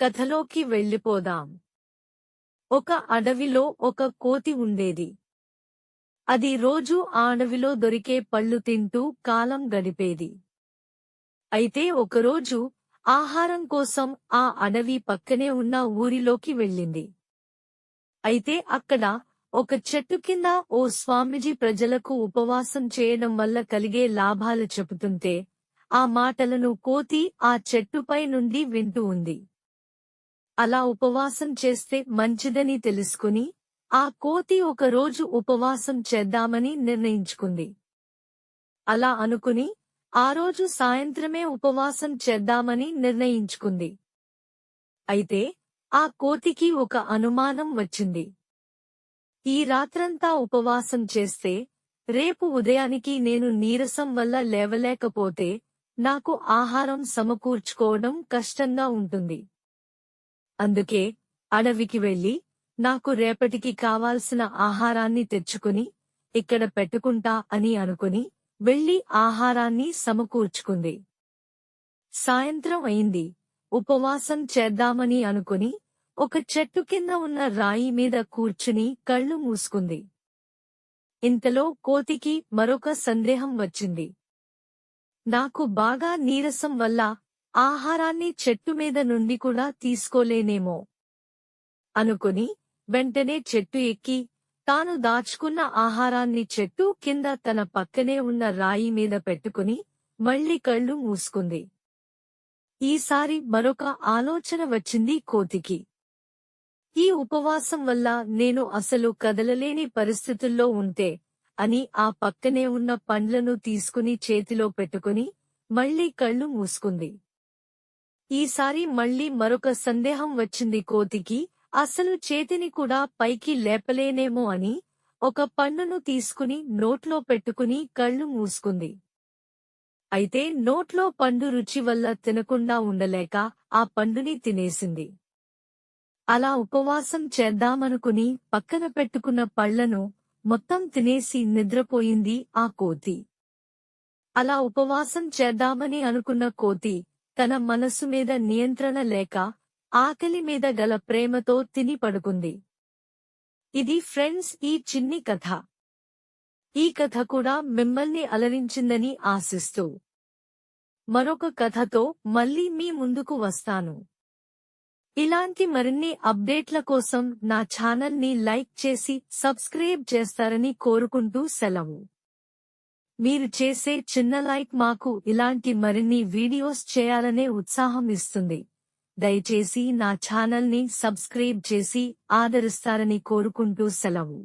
కథలోకి వెళ్ళిపోదాం. ఒక అడవిలో ఒక కోతి ఉండేది. అది రోజూ ఆ అడవిలో దొరికే పళ్ళు తింటూ కాలం గడిపేది. అయితే ఒకరోజు ఆహారం కోసం ఆ అడవి పక్కనే ఉన్న ఊరిలోకి వెళ్ళింది. అయితే అక్కడ ఒక చెట్టు కింద ఓ స్వామీజీ ప్రజలకు ఉపవాసం చేయడం వల్ల కలిగే లాభాలు చెబుతుంటే ఆ మాటలను కోతి ఆ చెట్టుపై నుండి వింటూ ఉంది. అలా ఉపవాసం చేస్తే మంచిదని తెలుసుకుని ఆ కోతి ఒక రోజు ఉపవాసం చేద్దామని నిర్ణయించుకుంది. అలా అనుకుని ఆ రోజు సాయంత్రమే ఉపవాసం చేద్దామని నిర్ణయించుకుంది. అయితే ఆ కోతికి ఒక అనుమానం వచ్చింది. ఈ రాత్రంతా ఉపవాసం చేస్తే రేపు ఉదయానికి నేను నీరసం వల్ల లేవలేకపోతే నాకు ఆహారం సమకూర్చుకోవడం కష్టంగా ఉంటుంది. అందుకే అడవికి వెళ్ళి నాకు రేపటికి కావాల్సిన ఆహారాన్ని తెచ్చుకుని ఇక్కడ పెట్టుకుంటా అని అనుకుని వెళ్ళి ఆహారాన్ని సమకూర్చుకుంది. సాయంత్రం అయింది. ఉపవాసం చేద్దామని అనుకుని ఒక చెట్టు కింద ఉన్న రాయి మీద కూర్చుని కళ్ళు మూసుకుంది. ఇంతలో కోతికి మరొక సందేహం వచ్చింది. నాకు బాగా నీరసం వల్ల ఆహారాన్ని చెట్టు మీద నుండి కూడా తీసుకోలేనేమో. అనుకుని వెంటనే చెట్టు ఎక్కి తాను దాచుకున్న ఆహారాన్ని చెట్టు కింద తన పక్కనే ఉన్న రాయి మీద పెట్టుకుని మళ్ళీ కళ్ళు మూసుకుంది. ఈసారి మరొక ఆలోచన వచ్చింది కోతికి. ఈ ఉపవాసం వల్ల నేను అసలు కదలలేని పరిస్థితుల్లో ఉంటే అని ఆ పక్కనే ఉన్న పండ్లను తీసుకుని చేతిలో పెట్టుకుని మళ్ళీ కళ్ళు మూసుకుంది. ఈసారి మళ్ళీ మరొక సందేహం వచ్చింది కోతికి అసలు చేతిని కూడా పైకి లేపలేనేమో అని ఒక పండును తీసుకుని నోట్లో పెట్టుకుని కళ్ళు మూసుకుంది. అయితే నోట్లో పండు రుచి వల్ల తినకుండా ఉండలేక ఆ పండుని తినేసింది. అలా ఉపవాసం చేద్దామనుకుని పక్కన పెట్టుకున్న పళ్ళను మొత్తం తినేసి నిద్రపోయింది ఆ కోతి. అలా ఉపవాసం చేద్దామని అనుకున్న కోతి తన మనసు మీద నియంత్రణ లేక ఆకలి మీద గల ప్రేమతో తిని పడుకుంది. ఇది ఫ్రెండ్స్ ఈ చిన్ని కథ. ఈ కథ కూడా మిమ్మల్ని అలరించిందని ఆశిస్తూ. మరొక కథతో మళ్ళీ మీ ముందుకు వస్తాను. ఇలాంటి మరిన్ని అప్డేట్ల కోసం నా ఛానల్ని లైక్ చేసి సబ్స్క్రైబ్ చేస్తారని కోరుకుంటూ సెలవు. మీరు చేసే చిన్న లైక్ మాకు ఇలాంటి మరిన్ని వీడియోస్ చేయాలనే ఉత్సాహం ఇస్తుంది. దయచేసి నా ఛానల్ని సబ్స్క్రైబ్ చేసి ఆదరిస్తారని కోరుకుంటూ సెలవు.